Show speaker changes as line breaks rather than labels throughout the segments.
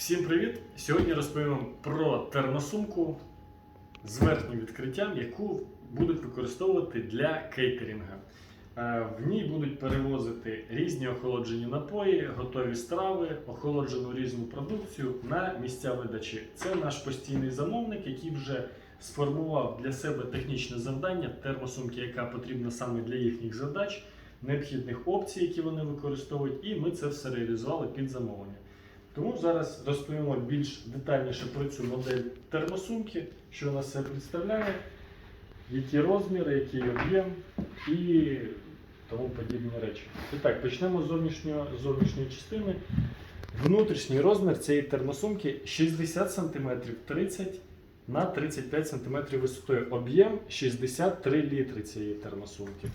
Всім привіт! Сьогодні розповім про термосумку з верхнім відкриттям, яку будуть використовувати для кейтерінга. Е, В ній будуть перевозити різні охолоджені напої, готові страви, охолоджену різну продукцію на місця видачі. Це наш постійний замовник, який вже сформував для себе технічне завдання термосумки, яка потрібна саме для їхніх задач, необхідних опцій, які вони використовують, і ми це все реалізували під замовлення. Тому зараз розповімо більш детальніше про цю модель термосумки, що вона себе представляє, які розміри, який об'єм і тому подібні речі. І так, почнемо з зовнішньої частини. Внутрішній розмір цієї термосумки 60 см 30 на 35 см висотою. Об'єм 63 літри цієї термосумки.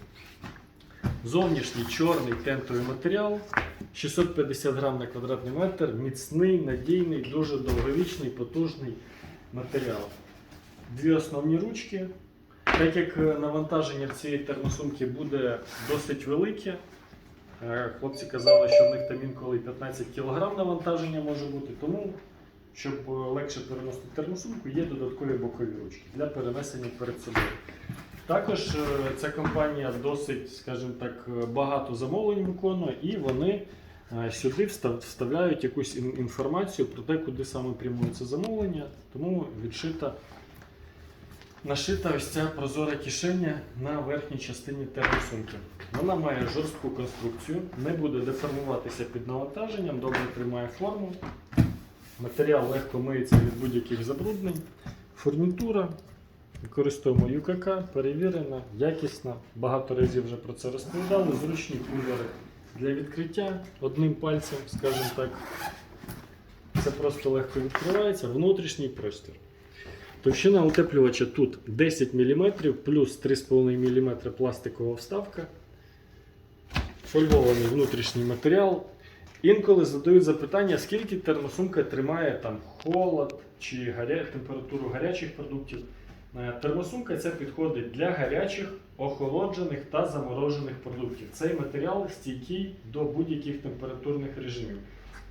Зовнішній чорний тентовий матеріал, 650 грам на квадратний метр, міцний, надійний, дуже довговічний, потужний матеріал. Дві основні ручки. Так як е, навантаження цієї термосумки буде досить велике, е, хлопці казали, що в них там інколи 15 кг навантаження може бути, тому, щоб е, легше переносити термосумку, є додаткові бокові ручки для перенесення перед собою. Також ця компанія досить, скажімо так, багато замовлень виконує, і вони сюди вставляють якусь інформацію про те, куди саме прямується замовлення, тому відшита. Нашита ось ця прозора кишеня на верхній частині термосумки. Вона має жорстку конструкцію, не буде деформуватися під навантаженням, добре тримає форму. Матеріал легко миється від будь-яких забруднень. Фурнітура. Використовуємо ЮКК, перевірена, якісна. Багато разів вже про це розповідали. Зручні кулери для відкриття одним пальцем, скажімо так. Це просто легко відкривається. Внутрішній простір. Товщина утеплювача тут 10 мм плюс 3,5 мм пластикова вставка. Фольгований внутрішній матеріал. Інколи задають запитання, скільки термосумка тримає там холод чи гаря... температуру гарячих продуктів. Е, Термосумка ця підходить для гарячих, охолоджених та заморожених продуктів. Цей матеріал стійкий до будь-яких температурних режимів.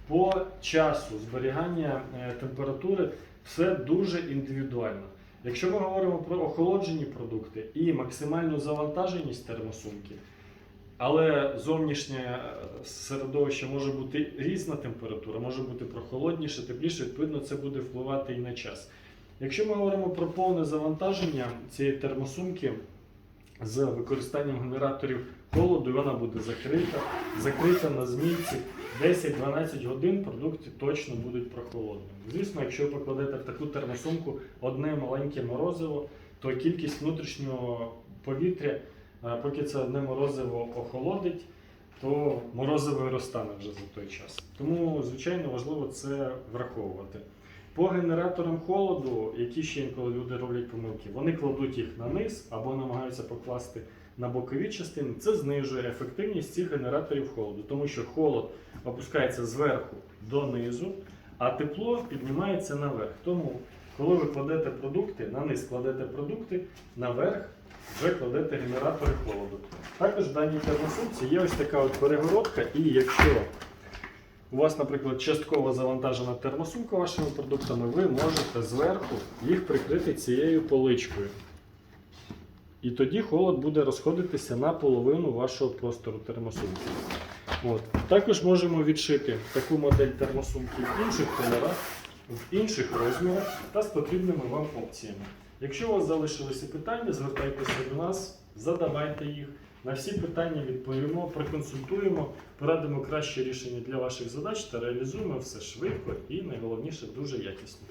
По часу зберігання е, температури все дуже індивідуально. Якщо ми говоримо про охолоджені продукти і максимальну завантаженість термосумки, але зовнішнє е, середовище може бути різна температура, може бути прохолодніше, тепліше, відповідно, це буде впливати і на час. Якщо ми говоримо про повне завантаження цієї термосумки з використанням генераторів холоду, вона буде закрита, закрита на змійці 10-12 годин продукти точно будуть прохолодними. Звісно, якщо ви покладете в таку термосумку одне маленьке морозиво, то кількість внутрішнього повітря, е, поки це одне морозиво охолодить, то морозиво розтане вже за той час. Тому, звичайно, важливо це враховувати. По генераторам холоду, які ще інколи люди роблять помилки, вони кладуть їх на низ або намагаються покласти на бокові частини. Це знижує ефективність цих генераторів холоду, тому що холод опускається зверху донизу, а тепло піднімається наверх. Тому, коли ви кладете продукти, на низ кладете продукти, наверх вже кладете генератори холоду. Також в даній термосумці є ось така от перегородка, і якщо у вас, наприклад, частково завантажена термосумка вашими продуктами, ви можете зверху їх прикрити цією поличкою. І тоді холод буде розходитися на половину вашого простору термосумки. От. Також можемо відшити таку модель термосумки в інших кольорах, в інших розмірах та з потрібними вам опціями. Якщо у вас залишилися питання, звертайтеся до нас, задавайте їх. На всі питання відповімо, проконсультуємо, порадимо краще рішення для ваших задач та реалізуємо все швидко і найголовніше дуже якісно.